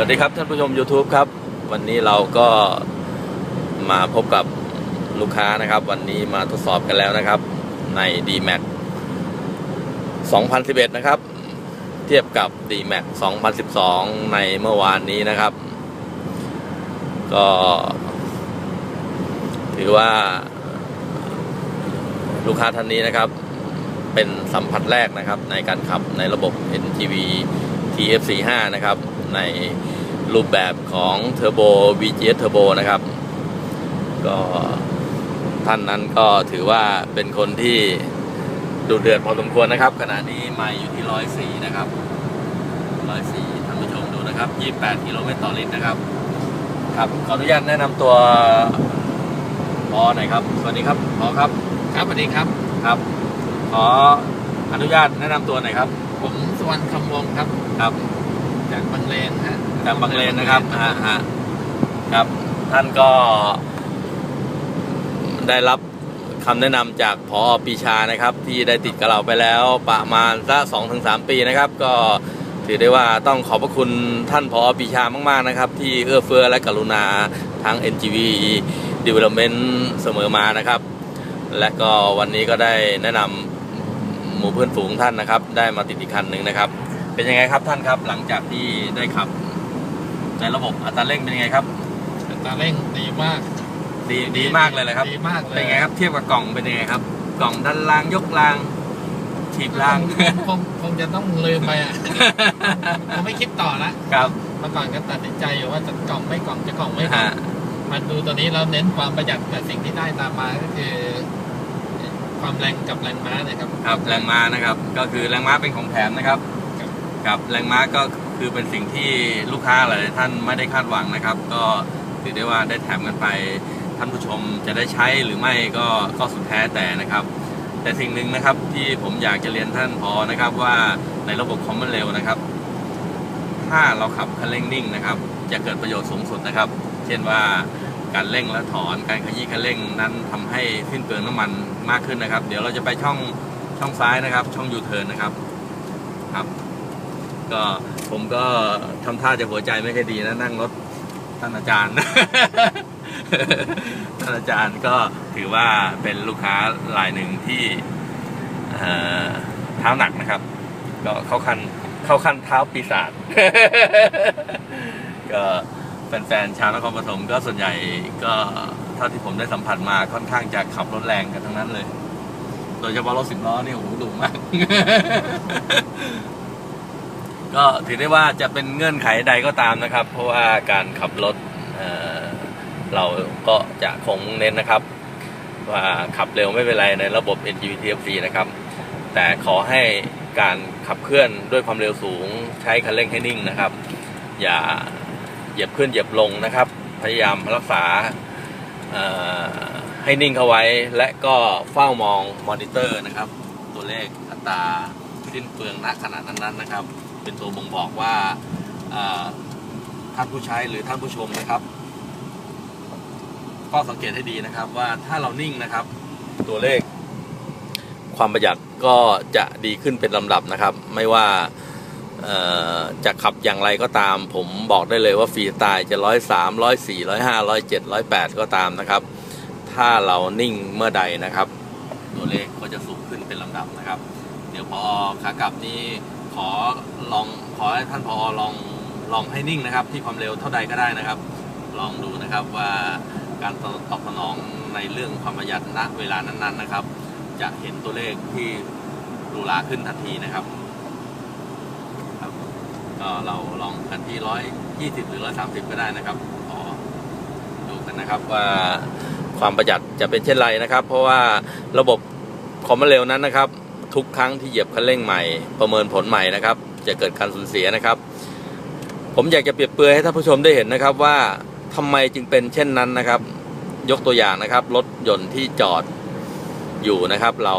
วัสดีครับท่านผู้ชม YouTube ครับ วันนี้เราก็มาพบกับลูกค้านะครับ วันนี้มาทดสอบกันแล้วนะครับ ใน DMAX 2011 นะครับ เทียบกับ DMAX 2012 ในเมื่อวานนี้นะครับ ก็ ถือว่าลูกค้าท่านนี้นะครับ เป็นสัมผัสแรกนะครับ ในการขับในระบบ NGV TF45 นะครับ ในรูปแบบของ Turbo VGS Turbo นะครับ ก็ท่านนั้นก็ถือว่าเป็นคนที่ดูเดือดพอสมควรนะครับ ขณะนี้ไม่อยู่ที่104นะครับ104ท่านผู้ชมดูนะครับ28กิโลเมตรต่อลิตรนะครับ ครับขออนุญาตแนะนำตัวพอหน่อยครับ สวัสดีครับพอครับครับสวัสดีครับครับ ขออนุญาตแนะนำตัวหน่อยครับ ผมสวรรณคำวงศ์ครับครับ จากบางเลนฮะจากบางเลนนะครับอ่าฮะครับ ท่านก็ได้รับคำแนะนำจากพอปีชานะครับ ที่ได้ติดกับเราไปแล้วประมาณสักสองถึงสามปีนะครับ ก็ถือได้ว่าต้องขอบพระคุณท่านพอปีชามากๆนะครับ ที่เอื้อเฟื้อและกรุณาทาง NGV Development เสมอมานะครับ และก็วันนี้ก็ได้แนะนำหมู่เพื่อนฝูงท่านนะครับ ได้มาติดอีกคันหนึ่งนะครับ เป็นยังไงครับท่านครับ หลังจากที่ได้ขับ ในระบบอัตราเร่งเป็นยังไงครับอัตราเร่งดีมาก ดีดีมากเลยเลยครับดีมากเลยเป็นไงครับเทียบกับกล่องเป็นยังไงครับ กล่องดันรางยกรางถีบรางคงคงจะต้องลืมไปอะผมไม่คิดต่อละครับเมื่อก่อนก็ตัดสินใจอยู่ว่าจะกล่องไม่กล่องจะกล่องไม่กล่อฮะงมาดูตัวนี้แล้วเน้นความประหยัดแต่สิ่งที่ได้ตามมาก็คือ ความแรงกับแรงม้าเนะครับครับแรงม้านะครับ ก็คือแรงม้าเป็นของแถมนะครับ ครับแรงม้าก็คือเป็นสิ่งที่ลูกค้าหลายท่านไม่ได้คาดหวังนะครับ ก็ถือได้ว่าได้แถมกันไปท่านผู้ชมจะได้ใช้หรือไม่ก็ก็สุดแท้แต่นะครับ แต่สิ่งหนึ่งนะครับที่ผมอยากจะเรียนท่านพอนะครับว่าในระบบคอมมอนเร็วนะครับ ถ้าเราขับคันเร่งนิ่งนะครับ จะเกิดประโยชน์สูงสุดนะครับ เช่นว่าการเร่งและถอนการขยี้คันเร่งนั้นทำให้สิ้นเปลืองน้ำมันมากขึ้นนะครับ เดี๋ยวเราจะไปช่องช่องซ้ายนะครับ ช่องยูเทิร์นนะครับครับ ก็ผมก็ทำท่าจะหัวใจไม่ค่อยดีนะนั่งรถท่านอาจารย์ ท่านอาจารย์ก็ถือว่าเป็นลูกค้ารายหนึ่งที่เท้าหนักนะครับ ก็เข้าขั้นเข้าขั้นเท้าปีศาจก็แฟนๆชาวนครปฐมก็ส่วนใหญ่ก็เท่าที่ผมได้สัมผัสมาค่อนข้างจะขับรถแรงกันทั้งนั้นเลย โดยเฉพาะรถสิบล้อนี่โอ้โหดุมาก ก็ถือได้ว่าจะเป็นเงื่อนไขใดก็ตามนะครับ เพราะว่าการขับรถเเราก็จะคงเน้นนะครับ ว่าขับเร็วไม่เป็นไรในระบบ n g t f c นะครับ แต่ขอให้การขับเคลื่อนด้วยความเร็วสูงใช้คันเร่งให้นิ่งนะครับ อย่าเหยียบขึ้นเหยียบลงนะครับ พยายามรักษาให้นิ่งเข้าไว้ และก็เฝ้ามองมอนิเตอร์นะครับ ตัวเลขอัตราสิ้นเปลืองณขณะนั้นๆนะครับ เป็นตัวบ่งบอกว่าท่านผู้ใช้หรือท่านผู้ชมนะครับ ก็สังเกตให้ดีนะครับว่าถ้าเรานิ่งนะครับ ตัวเลข ความประหยัดก็จะดีขึ้นเป็นลำดับนะครับ ไม่ว่าจะขับอย่างไรก็ตาม ผมบอกได้เลยว่าฟรีสไตล์จะร้อยสามร้อยสี่ร้อยห้าร้อยเจ็ดร้อยแปดก็ตามนะครับ ถ้าเรานิ่งเมื่อใดนะครับ ตัวเลขก็จะสูงขึ้นเป็นลำดับนะครับ เดี๋ยวพอขากลับนี้ อลองขอให้ท่านพอลองลองให้นิ่งนะครับ ที่ความเร็วเท่าใดก็ได้นะครับ ลองดูนะครับว่าการตอบสนองในเรื่องความประหยัดณเวลานั้น ๆนะครับ จะเห็นตัวเลขที่หรูหราขึ้นทันทีนะครับครับ ก็เราลองกันที่ร้อยยี่สิบหรือร้อยสามสิบก็ได้นะครับขอดูกันนะครับว่าความประหยัดจะเป็นเช่นไรนะครับ เพราะว่าระบบคอมมเร็วนั้นนะครับ ทุกครั้งที่เหยียบคันเร่งใหม่ประเมินผลใหม่นะครับ จะเกิดการสูญเสียนะครับ ผมอยากจะเปรียบเปรยให้ท่านผู้ชมได้เห็นนะครับว่าทำไมจึงเป็นเช่นนั้นนะครับ ยกตัวอย่างนะครับ รถยนต์ที่จอดอยู่นะครับ เรา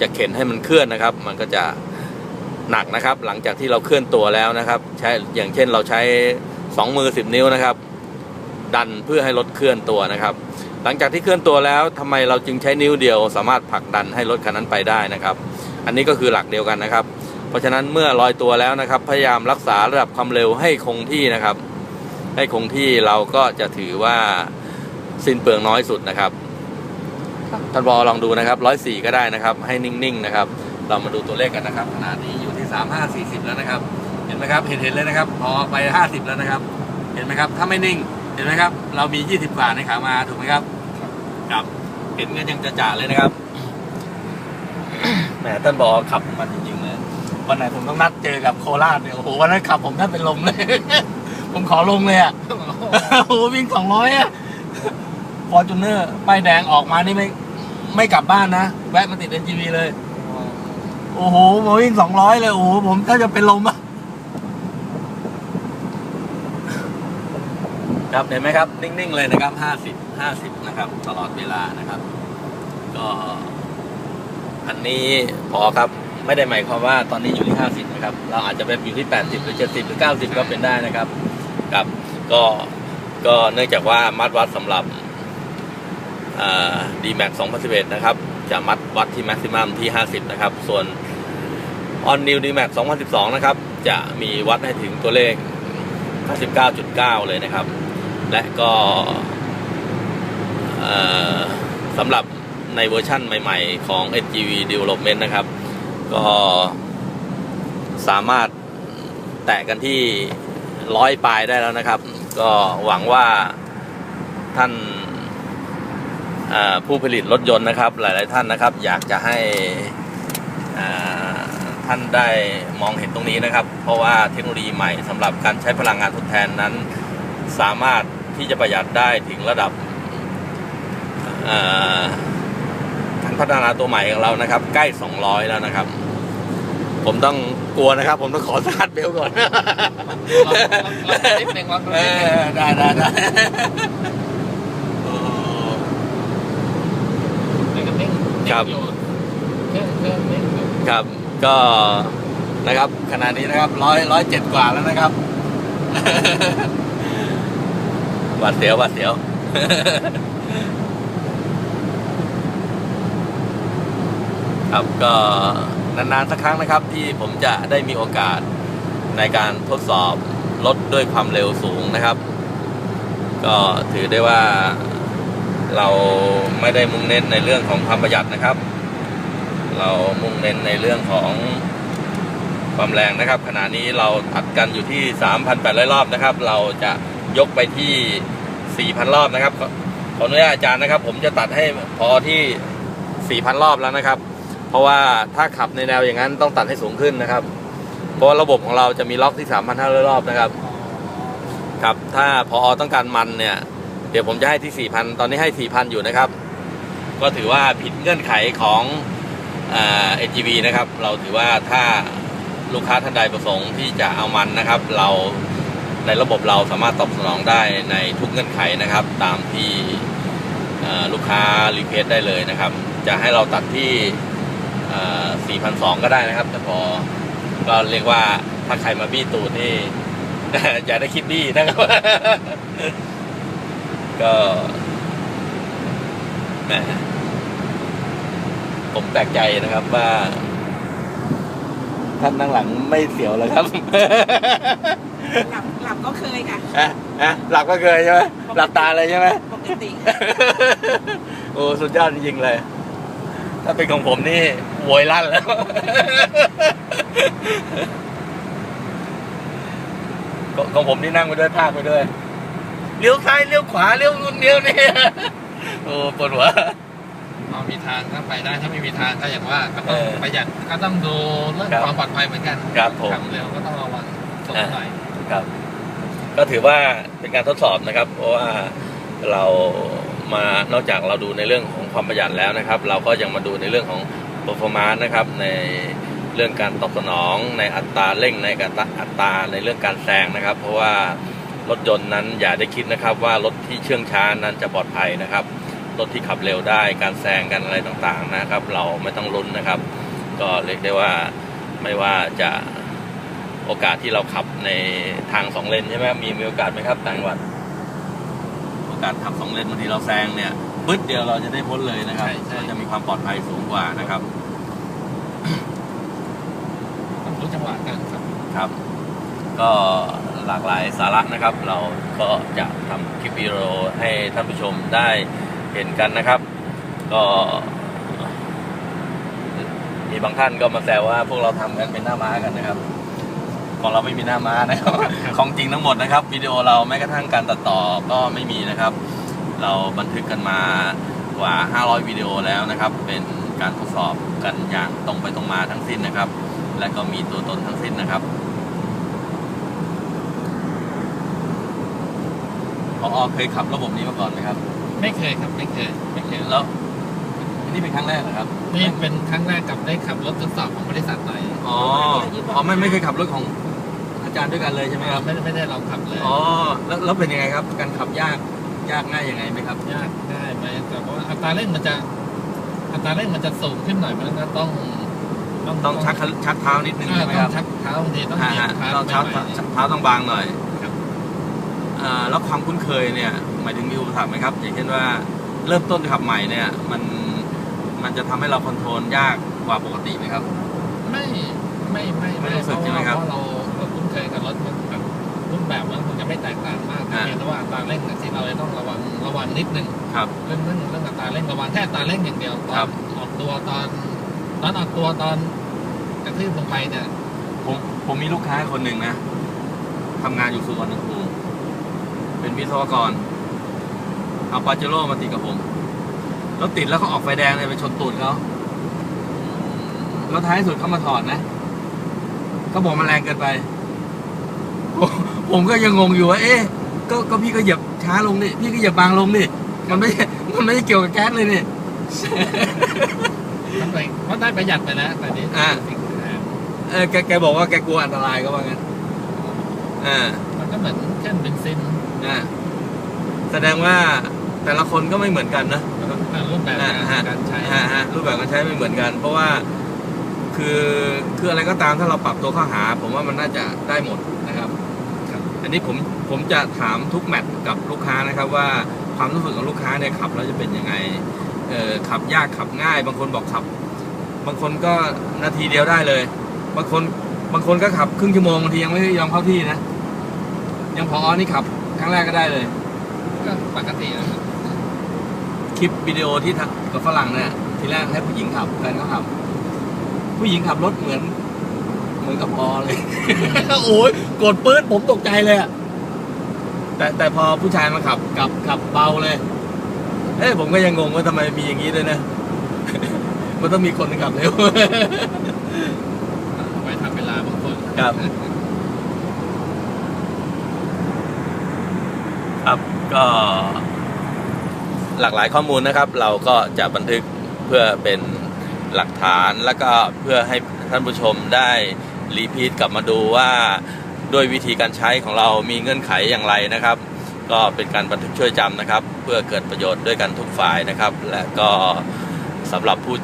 จะเข็นให้มันเคลื่อนนะครับ มันก็จะหนักนะครับ หลังจากที่เราเคลื่อนตัวแล้วนะครับ ใช้อย่างเช่นเราใช้สองมือสิบนิ้วนะครับ ดันเพื่อให้รถเคลื่อนตัวนะครับ หลังจากที่เคลื่อนตัวแล้วทำไมเราจึงใช้นิ้วเดียว สามารถผลักดันให้รถคันนั้นไปได้นะครับ อันนี้ก็คือหลักเดียวกันนะครับ เพราะฉะนั้นเมื่อลอยตัวแล้วนะครับ พยายามรักษาระดับความเร็วให้คงที่นะครับ ให้คงที่เราก็จะถือว่าสิ้นเปลืองน้อยสุดนะครับท่านบอลองดูนะครับร้อยสี่ก็ได้นะครับ ให้นิ่งๆนะครับ เรามาดูตัวเลขกันนะครับขนาดนี้อยู่ที่สามห้าสี่สิบแล้วนะครับ เห็นไหมครับ เห็นเห็นเลยนะครับ พอไปห้าสิบแล้วนะครับ เห็นไหมครับ ถ้าไม่นิ่ง เห็นไหมครับ เรามียี่สิบกว่าในขามาถูกไหมครับ ครับเห็นกันยังจะจ่าเลยนะครับแหมท่านบอกขับมันจริงๆเลยวันไหนผมต้องนัดเจอกับโคราชเนี่ยโอ้โหวันนั้นขับผมแทบเป็นลมเลย ผมขอลงเลยอะโอ้โหวิ่งสองร้อยอะฟอร์จูเนอร์ป้ายแดงออกมานี่ไม่ไม่กลับบ้านนะ แวะมาติด NGV เลย โอ้โหผมวิ่งสองร้อยเลย โอ้โห ผมแทบจะเป็นลมอะครับเห็นไหมครับ นิ่ง ๆ เลยนะครับห้าสิบ ห้าสิบนะครับ ตลอดเวลานะครับ ก็อันนี้พอครับไม่ได้หมายความว่าตอนนี้อยู่ที่ห้าสิบนะครับ เราอาจจะเป็นอยู่ที่แปดสิบหรือเจ็ดสิบหรือเก้าสิบก็เป็นได้นะครับครับก็ก็เนื่องจากว่ามัดวัดสำหรับดีแม็ก2011นสิบเอ็ดนะครับ จะมัดวัดที่แม็กซิมัมที่ 50 นะครับ ส่วน On New d m a x 2012นสิบสองนะครับ จะมีวัดให้ถึงตัวเลข59.9 เลยนะครับ และก็ สำหรับในเวอร์ชั่นใหม่ๆของ SGV Development นะครับ ก็สามารถแตะกันที่ร้อยปลายได้แล้วนะครับ ก็หวังว่าท่านผู้ผลิตรถยนต์นะครับ หลาย ๆ ท่านนะครับ อยากจะให้ท่านได้มองเห็นตรงนี้นะครับ เพราะว่าเทคโนโลยีใหม่สำหรับการใช้พลังงานทดแทนนั้น สามารถที่จะประหยัดได้ถึงระดับ อ่าท่านพัฒนาตัวใหม่ของเรานะครับ ใกล้ 200 แล้วนะครับ ผมต้องกลัวนะครับ ผมต้องขอสตาร์ทเบลก่อนนิดนึงเราเออได้ได้ได้ครับครับก็นะครับขณะนี้นะครับร้อยร้อยเจ็ดกว่าแล้วนะครับหวาดเสียวหวาดเสียว ครับก็นานๆสักครั้งนะครับที่ผมจะได้มีโอกาสในการทดสอบรถด้วยความเร็วสูงนะครับ ก็ถือได้ว่าเราไม่ได้มุ่งเน้นในเรื่องของความประหยัดนะครับ เรามุ่งเน้นในเรื่องของความแรงนะครับ ขณะนี้เราอัดกันอยู่ที่ 3,800 รอบนะครับ เราจะยกไปที่ 4,000 รอบนะครับขออนุญาตอาจารย์นะครับ ผมจะตัดให้พอที่ 4,000 รอบแล้วนะครับ ราะว่าถ้าขับในแนวอย่างนั้นต้องตัดให้สูงขึ้นนะครับ เพราะว่าระบบของเราจะมีล็อกที่ 3,500 รอบนะครับ ครับ ถ้าพอต้องการมันเนี่ย เดี๋ยวผมจะให้ที่ 4,000 ตอนนี้ให้ 4,000 อยู่นะครับ ก็ถือว่าผิดเงื่อนไขของเอ็นจีบีนะครับ เราถือว่าถ้าลูกค้าท่านใดประสงค์ที่จะเอามันนะครับ เราในระบบเราสามารถตอบสนองได้ในทุกเงื่อนไขนะครับ ตามที่ลูกค้ารีเควสได้เลยนะครับ จะให้เราตัดที่ 4,200 ก็ได้นะครับแต่พอก็เรียกว่าถ้าใครมาบี้ตูดนี่ อย่าได้คิดบี้นะครับ ก็แหมผมแปลกใจนะครับว่า ท่านนั่งหลังไม่เสียวเลยครับ หลับหลับก็เคยค่ะอะอะหลับก็เคยใช่ไหมหลับตาเลยใช่ไหมปกติ โอ้ สุดยอดจริงๆเลย ถ้าเป็นของผมนี่ โวยลั่นแล้วของของผมนี่นั่งไปด้วยภาคไปด้วย เลี้ยวซ้ายเลี้ยวขวาเลี้ยวนู่นเลี้ยวนี่โอ้ปวดหัวพอมีทางก็ไปได้ถ้าไม่มีทางก็อย่างว่าก็ต้องเออประหยัดก็ต้องดูเรื่องครับความปลอดภัยเหมือนกันครับผมขับเร็วก็ต้องระวังตรงหน่อยครับ ก็ถือว่าเป็นการทดสอบนะครับ เพราะว่าเรามานอกจากเราดูในเรื่องของความประหยัดแล้วนะครับ เราก็ยังมาดูในเรื่องของ performance นะครับในเรื่องการตอบสนองในอัตราเร่งในอัตราในเรื่องการแซงนะครับ เพราะว่ารถยนต์นั้นอย่าได้คิดนะครับว่ารถที่เชื่องช้านั้นจะปลอดภัยนะครับรถที่ขับเร็วได้การแซงกันอะไรต่างๆนะครับ เราไม่ต้องลุ้นนะครับ ก็เรียกได้ว่าไม่ว่าจะโอกาสที่เราขับในทางสองเลนใช่ไหมมีมีโอกาสไหมครับต่างจังหวัดโอกาสขับสองเลนบางทีเราแซงเนี่ย ปึ๊ดเดียวเราจะได้พ้นเลยนะครับใช่ใช่ ก็จะมีความปลอดภัยสูงกว่านะครับ ต้องรู้หวะการขับ ครับ ก็หลากหลายสาระนะครับ เราก็จะทำคลิปวิดีโอให้ท่านผู้ชมได้เห็นกันนะครับ ก็ มีบางท่านก็มาแซวว่าพวกเราทำกันเป็นหน้าม้ากันนะครับ ของเราไม่มีหน้าม้านะครับ ของจริงทั้งหมดนะครับวิดีโอเราแม้กระทั่งการตัดต่อก็ไม่มีนะครับ เราบันทึกกันมากว่า 500 วิดีโอแล้วนะครับ เป็นการทดสอบกันอย่างตรงไปตรงมาทั้งสิ้นนะครับ และก็มีตัวตนทั้งสิ้นนะครับพอเคยขับระบบนี้มาก่อนไหมครับ ไม่เคยครับไม่เคยไม่เคยแล้วนี่เป็นครั้งแรกเหรอครับ นี่เป็นครั้งแรกกับได้ขับรถทดสอบของบริษัทหน่อยอ๋ออ๋อไม่ไม่เคยขับรรถของอาจารย์ด้วยกันเลยใช่ไหมครับไม่ได้ไม่ได้ลองขับเลยอ๋อแล้วแล้วเป็นยังไงครับ การขับยาก ยากง่ายยังไงไหมครับ ยากได้ไหมแต่ว่าอัตราเร่งมันจะอัตราเร่งมันจะสูงขึ้นหน่อยมันก็ต้องต้องชักชักเท้านิดนึงอ่าใช่ไหมต้คอรับงชักเท้าบางทีต้องอ่าเหยียฮะบคลาสเราใหเท้าม่เท้าต้องบางหน่อยครับอ่าแล้วความคุ้นเคยเนี่ยหมายถึงมีอุปสรรคไหมครับ อย่างเช่นว่าเริ่มต้นขับใหม่เนี่ย มันมันจะทำให้เราคอนโทรลยากกว่าปกติไหมครับๆไม่ไม่ไม่ไม่รู้สึกใช่ไหมครับเพราะเราเราคุ้นเคยกับรถมันแบบ รูปแบบมันคงจะไม่แตกต่างมากอ่าเพียงแต่ว่าอัตราเร่งเนี่ยที่เราจะต้องระวังระวังนิดนึงครับเรื่องเรื่องเรื่องอัตราเร่งระวังแค่อัตราเร่งอย่างเดียวตอครันบออกตัวตอนตอนออกตัวตอนกระทืบลงไปเนี่ยผมผมมีลูกค้าคนหนึ่งนะทำงานอยู่สุวรรณภูมิเป็นวิศวกร เอาปาเจโร่มาติดกับผม แล้วติดแล้วเขาออกไฟแดงเลยไปชนตูดเขาแล้วท้ายสุดเขามาถอดนะเขาบอกมันแรงเกินไป ผมผมก็ยังงงอยู่ว่าเอ๊ะก็ก็พี่ก็เหยียบช้าลงดิพี่ก็เหยียบบางลงดิมันไม่มันไม่ได้เกี่ยวกับแก๊สเลยนี่ มันไปมันได้ประหยัดไปแล้วแต่นี้อ่า สิ่งที่อ่าเออแกแกบอกว่าแกกลัวอันตรายก็ว่างั้นอ่ามันก็เหมือนเครื่องเบนซินอ่าแสดงว่าแต่ละคนก็ไม่เหมือนกันนะอ่ารูปแบบอ่าฮะการใช้ฮะฮะรูปแบบการใช้ไม่เหมือนกัน เพราะว่าคือคืออะไรก็ตามถ้าเราปรับตัวเข้าหา ผมว่ามันน่าจะได้หมดนะครับครับ อันนี้ผมผมจะถามทุกแมตช์กับลูกค้านะครับว่าความรู้สึกของลูกค้าเนี่ยขับแล้วจะเป็นยังไงเออขับยากขับง่าย บางคนบอกขับ บางคนก็นาทีเดียวได้เลย บางคนบางคนก็ขับครึ่งชั่วโมงบางทียังไม่ยอมเข้าที่นะยังพออนี่ขับครั้งแรกก็ได้เลยก็ปกตินะครับคลิปวิดีโอที่ทำกับฝรั่งเนี่ยทีแรกให้ผู้หญิงขับแฟนเขาขับ ผู้หญิงขับรถเหมือน มือนกับพอเลย โอ้ยกดปื๊ดผมตกใจเลยอะแต่แต่พอผู้ชายมาขับกลับขับเบาเลย เอ้ยผมก็ยังงงว่าทำไมมีอย่างนี้ด้วยนะ มันต้องมีคนขับเร็ว เอาไปทำเวลาบางคนครับ ครับก็หลากหลายข้อมูลนะครับ เราก็จะบันทึกเพื่อเป็นหลักฐานแล้วก็เพื่อให้ท่านผู้ชมได้ รีพีทกลับมาดูว่าด้วยวิธีการใช้ของเรามีเงื่อนไขอย่างไรนะครับ ก็เป็นการบันทึกช่วยจำนะครับ เพื่อเกิดประโยชน์ด้วยกันทุกฝ่ายนะครับ และก็สำหรับผู้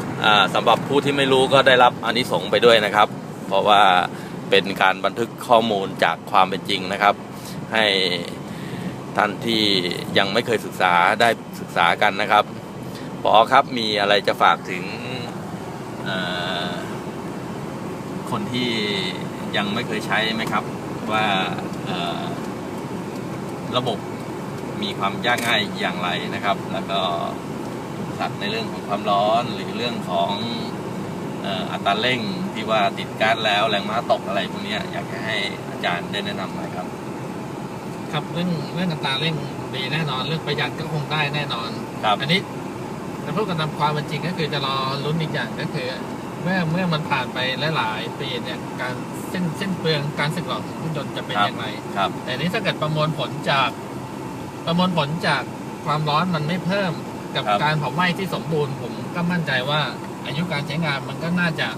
สำหรับผู้ที่ไม่รู้ก็ได้รับอานิสงส์ไปด้วยนะครับ เพราะว่าเป็นการบันทึกข้อมูลจากความเป็นจริงนะครับ ให้ท่านที่ยังไม่เคยศึกษาได้ศึกษากันนะครับปอครับมีอะไรจะฝากถึงอ คนที่ยังไม่เคยใช้ไหมครับ ว่าเอ่อระบบมีความยากง่ายอย่างไรนะครับ แล้วก็สัตว์ในเรื่องของความร้อนหรือเรื่องของเอ่ออัตราเร่งที่ว่าติดก๊าซแล้วแรงม้าตกอะไรพวกเนี้ยอยากจะให้อาจารย์ได้แนะนำหน่อยครับ ครับเรื่องเรื่องอัตราเร่งดีแน่นอนเรื่องประหยัดก็คงได้แน่นอนครับอันนี้ถ้าพูดกันตามความเป็นจริงก็คือจะรอลุ้นอีกอย่างก็คือ เมื่อเมื่อมันผ่านไปหลายๆปีเนี่ยการเส้นเส้นเปลืองการสึกหรอของเครื่องยนต์จะเป็นครับอย่างไรครับ แต่นี้ถ้าเกิดประมวลผลจาก ประมวลผลจากความร้อนมันไม่เพิ่มกับครับการเผาไหม้ที่สมบูรณ์ผมก็มั่นใจว่าอายุการใช้งานมันก็น่าจะ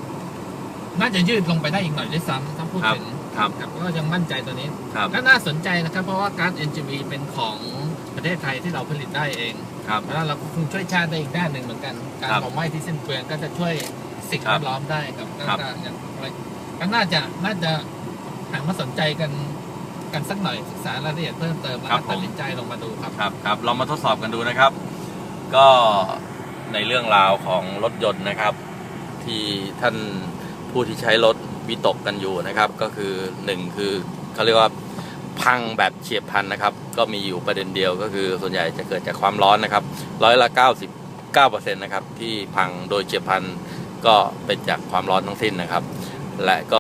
น่าจะยืดลงไปได้อีกหน่อยด้วยซ้ำถ้าพูดถึงครับครับก็ยังมั่นใจตัวนี้ครับก็น่าสนใจนะครับ เพราะว่าการ NGV เป็นของประเทศไทยที่เราผลิตได้เองครับเพราะฉะนั้นเราก็คงช่วยชาติได้อีกด้านหนึ่งเหมือนกัน การครับเผาไหม้ที่สิ้นเปลืองก็จะช่วย สิ่งแวดล้อมได้ครับคาจอย่างไรก็น่าจะน่าจะหันมาสนใจกันกันสักหน่อยศึกษารายละเอียดเพิ่มเติมแล้วมตัดสินใจลงมาดูครับ ครับครับลองมาทดสอบกันดูนะครับ ก็ในเรื่องราวของรถยนต์นะครับ ที่ท่านผู้ที่ใช้รถวิตกกันอยู่นะครับ ก็คือหนึ่งคือเขาเรียกว่าพังแบบเฉียบพันนะครับ ก็มีอยู่ประเด็นเดียวก็คือส่วนใหญ่จะเกิดจากความร้อนนะครับร้อยละ 99%นะครับที่พังโดยเฉียบพัน ก็เป็นจากความร้อนทั้งสิ้นนะครับ และก็